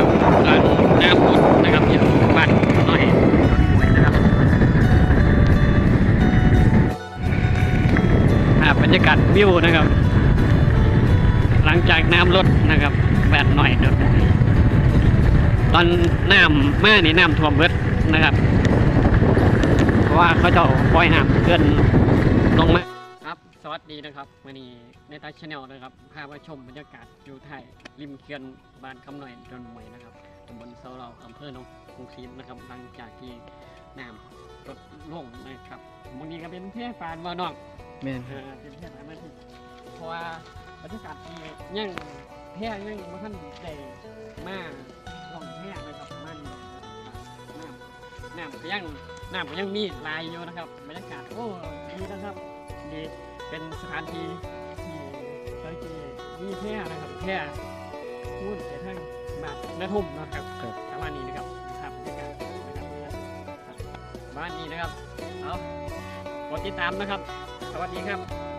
นะครับร้านหน้าพุนะครับอย่างบ้านน้อยนะครับบรรยากาศวิวนะครับ หลังจากน้ำลดนะครับแบดหน่อยเดี๋ยวตอนน้ำแม่นี่น้ำท่วมเบิดนะครับ เพราะว่าเขาจะปล่อยน้ำเกินลงมา วัสดีนะครับวันนี้ในตาชาแนลนะครับพามาชมบรรยากาศอยู่ไทยริมเขื่อนบ้านคำหน่อยดอนหมวยนะครับตำบลเซาเราอำเภอหนองกรุงศรีนะครับหลังจากที่น้ำลดลงนะครับบางทีก็เป็นเพื่อฟานวานอกแม่นเออเป็นแพทย์หลายมาที่เพราะว่าบรรยากาศที่ยังแพร่ยังบ่ท่านได้มาลองแพร่นะครับมันน้ำน้ำก็ยังน้ำก็ยังมีหลายอยู่นะครับบรรยากาศโอ้ดีนะครับดี เป็นสถานที่ที่เคยที่มีแพร่นะครับแพร่พูดไปทางแบบนาทุ่มนะครับประมาณนี้นะครับครับบรรยากาศนะครับครับบ้านนี้นะครับเอากดติดตามนะครับ สวัสดีครับ